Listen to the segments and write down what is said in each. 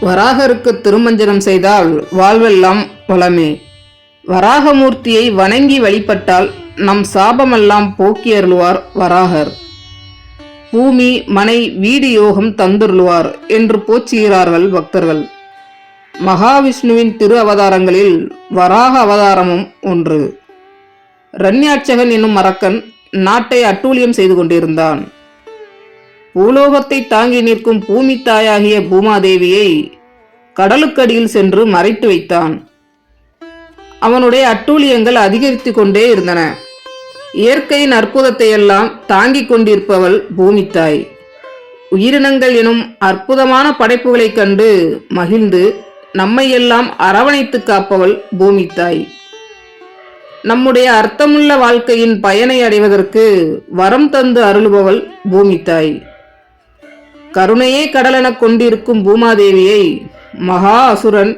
வராகருக்கு திருமஞ்சனம் செய்தால் வாழ்வெல்லாம் வளமே. வராகமூர்த்தியை வணங்கி வழிபட்டால் நம் சாபமெல்லாம் போக்கி அருளுவார் வராகர். பூமி மனை வீடு யோகம் தந்துருளுவார் என்று போச்சுகிறார்கள் பக்தர்கள். மகாவிஷ்ணுவின் திரு அவதாரங்களில் வராக அவதாரமும் ஒன்று. ரண்யாட்சகன் என்னும் அரக்கன் நாட்டை அட்டூழியம் செய்து கொண்டிருந்தான். பூலோகத்தை தாங்கி நிற்கும் பூமி தாயாகிய பூமாதேவியை கடலுக்கடியில் சென்று மறைத்து வைத்தான். அவனுடைய அட்டூழியங்கள் அதிகரித்து கொண்டே இருந்தன. இயற்கையின் அற்புதத்தை எல்லாம் தாங்கிக் கொண்டிருப்பவள் பூமித்தாய் உயிரினங்கள் எனும் அற்புதமான படைப்புகளைக் கண்டு மகிழ்ந்து நம்மையெல்லாம் அரவணைத்து காப்பவள் பூமித்தாய் நம்முடைய அர்த்தமுள்ள வாழ்க்கையின் பயனை அடைவதற்கு வரம் தந்து அருளுபவள் பூமித்தாய் கருணையே கடலெனக் கொண்டிருக்கும் பூமாதேவியை மகா அசுரன்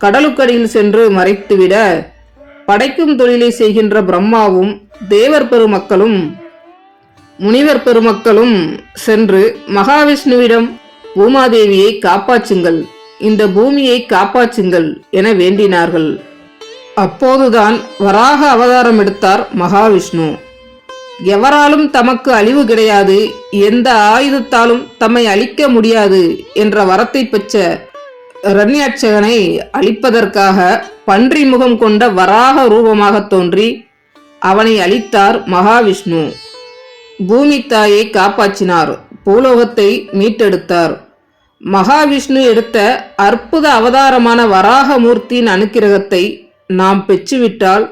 கடலுக்கடியில் சென்று மறைத்துவிட படைக்கும் தொழிலை செய்கின்ற பிரம்மாவும் தேவர் பெருமக்களும் முனிவர் பெருமக்களும் சென்று மகாவிஷ்ணுவிடம் பூமாதேவியை காப்பாற்றுங்கள் இந்த பூமியை காப்பாற்றுங்கள் என வேண்டினார்கள். அப்போதுதான் வராக அவதாரம் எடுத்தார் மகாவிஷ்ணு. எவராலும் தமக்கு அழிவு கிடையாது. எந்த ஆயுதத்தாலும் தம்மை அழிக்க முடியாது என்ற வரத்தை பெற்ற ரண்யாட்சகனை அழிப்பதற்காக பன்றி முகம் கொண்ட வராக ரூபமாக தோன்றி அவனை அழித்தார் மகாவிஷ்ணு. பூமி தாயை காப்பாற்றினார். பூலோகத்தை மீட்டெடுத்தார். மகாவிஷ்ணு எடுத்த அற்புத அவதாரமான வராகமூர்த்தியின் அனுக்கிரகத்தை நாம் பெற்றுவிட்டால்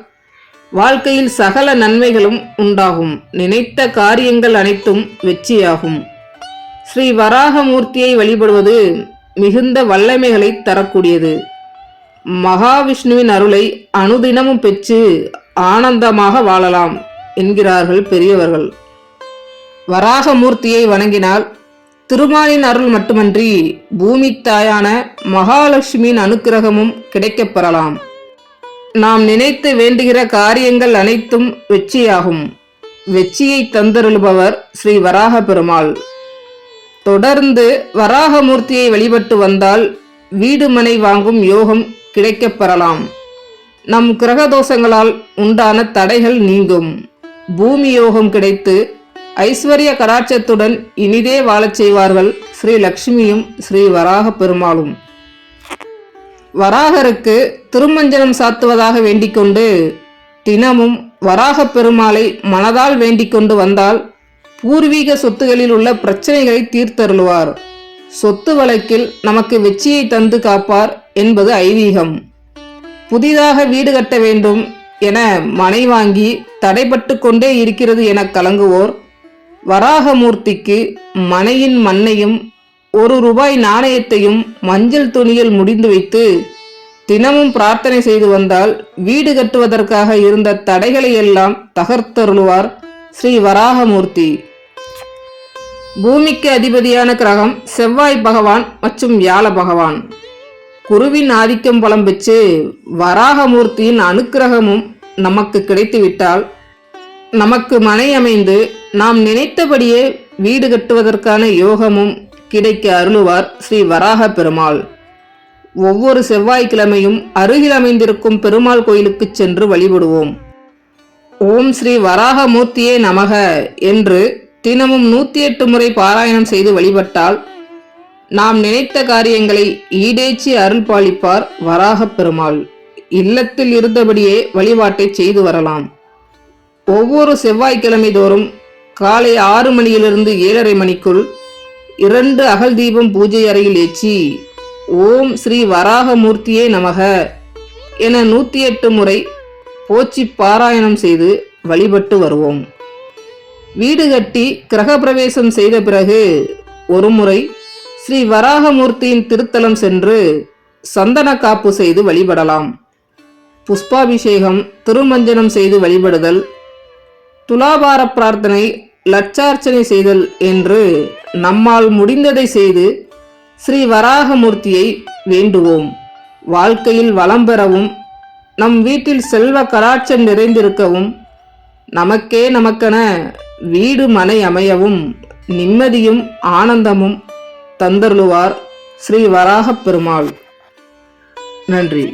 வாழ்க்கையில் சகல நன்மைகளும் உண்டாகும். நினைத்த காரியங்கள் அனைத்தும் வெற்றியாகும். ஸ்ரீ வராகமூர்த்தியை வழிபடுவது மிகுந்த வல்லமைகளை தரக்கூடியது. மகாவிஷ்ணுவின் அருளை அனுதினமும் பெற்று ஆனந்தமாக வாழலாம் என்கிறார்கள் பெரியவர்கள். வராகமூர்த்தியை வணங்கினால் திருமாலின் அருள் மட்டுமன்றி பூமி தாயான மகாலட்சுமியின் அனுக்கிரகமும் கிடைக்கப்பெறலாம். நாம் நினைத்து வேண்டுகிற காரியங்கள் அனைத்தும் வெற்றியாகும். வெற்றியை தந்தருள்பவர் ஸ்ரீ வராக பெருமாள் தொடர்ந்து வராகமூர்த்தியை வழிபட்டு வந்தால் வீடு மனை வாங்கும் யோகம் கிடைக்கப் பெறலாம். நம் கிரக தோஷங்களால் உண்டான தடைகள் நீங்கும். பூமி யோகம் கிடைத்து ஐஸ்வர்ய கடாட்சத்துடன் இனிதே வாழச் செய்வார்கள் ஸ்ரீ லக்ஷ்மியும் ஸ்ரீ வராக பெருமாளும் வராகருக்கு திருமஞ்சனம் சாத்துவதாக வேண்டிக்கொண்டு தினமும் வராகப் பெருமாளை மனதால் வேண்டிக்கொண்டு வந்தால் பூர்வீக சொத்துகளில் உள்ள பிரச்சனைகளை தீர்த்தருளுவார். சொத்து வழக்கில் நமக்கு வெற்றியை தந்து காப்பார் என்பது ஐதீகம். புதிதாக வீடு கட்ட வேண்டும் என மனை வாங்கி தடைபட்டு கொண்டே இருக்கிறது என கலங்குவோர் வராகமூர்த்திக்கு மனையின் மண்ணையும் ஒரு ரூபாய் நாணயத்தையும் மஞ்சள் துணியில் முடிந்து வைத்து தினமும் பிரார்த்தனை செய்து வந்தால் வீடு கட்டுவதற்காக இருந்த தடைகளை எல்லாம் தகர்த்தருளுவார் ஸ்ரீ வராகமூர்த்தி. பூமிக்கு அதிபதியான கிரகம் செவ்வாய் பகவான் மற்றும் வியாழ பகவான். குருவின் ஆதிக்கம் பலம் பெற்று வராகமூர்த்தியின் அனுக்கிரகமும் நமக்கு கிடைத்துவிட்டால் நமக்கு மனை அமைந்து நாம் நினைத்தபடியே வீடு கட்டுவதற்கான யோகமும் கிடைக்க அருளுவார் ஸ்ரீ வராக பெருமாள் ஒவ்வொரு செவ்வாய்க்கிழமையும் அருகில் அமைந்திருக்கும் பெருமாள் கோயிலுக்கு சென்று வழிபடுவோம். ஓம் ஸ்ரீ வராகமூர்த்தியே நமக என்று தினமும் நூத்தி எட்டு முறை பாராயணம் செய்து வழிபட்டால் நாம் நினைத்த காரியங்களை ஈடேச்சி அருள் பாலிப்பார் வராகப் பெருமாள் இல்லத்தில் இருந்தபடியே வழிபாட்டை செய்து வரலாம். ஒவ்வொரு செவ்வாய்க்கிழமை தோறும் காலை ஆறு மணியிலிருந்து ஏழரை மணிக்குள் இரண்டு அகல் தீபம் பூஜை அறையில் ஏற்றி ஓம் ஸ்ரீ வராகமூர்த்தியே நமக என நூற்றி எட்டு முறை போச்சி பாராயணம் செய்து வழிபட்டு வருவோம். வீடு கட்டி கிரகப்பிரவேசம் செய்த பிறகு ஒருமுறை ஸ்ரீ வராகமூர்த்தியின் திருத்தலம் சென்று சந்தன காப்பு செய்து வழிபடலாம். புஷ்பாபிஷேகம் திருமஞ்சனம் செய்து வழிபடுதல் துலாபார பிரார்த்தனை லட்சார்ச்சனை செய்தல் என்று நம்மால் முடிந்ததை செய்து ஸ்ரீ வராகமூர்த்தியை வேண்டுவோம். வாழ்க்கையில் வளம் பெறவும் நம் வீட்டில் செல்வ கராட்சம் நிறைந்திருக்கவும் நமக்கே நமக்கென வீடு மனை அமையவும் நிம்மதியும் ஆனந்தமும் தந்தருளுவார் ஸ்ரீ வராகப் பெருமாள். நன்றி.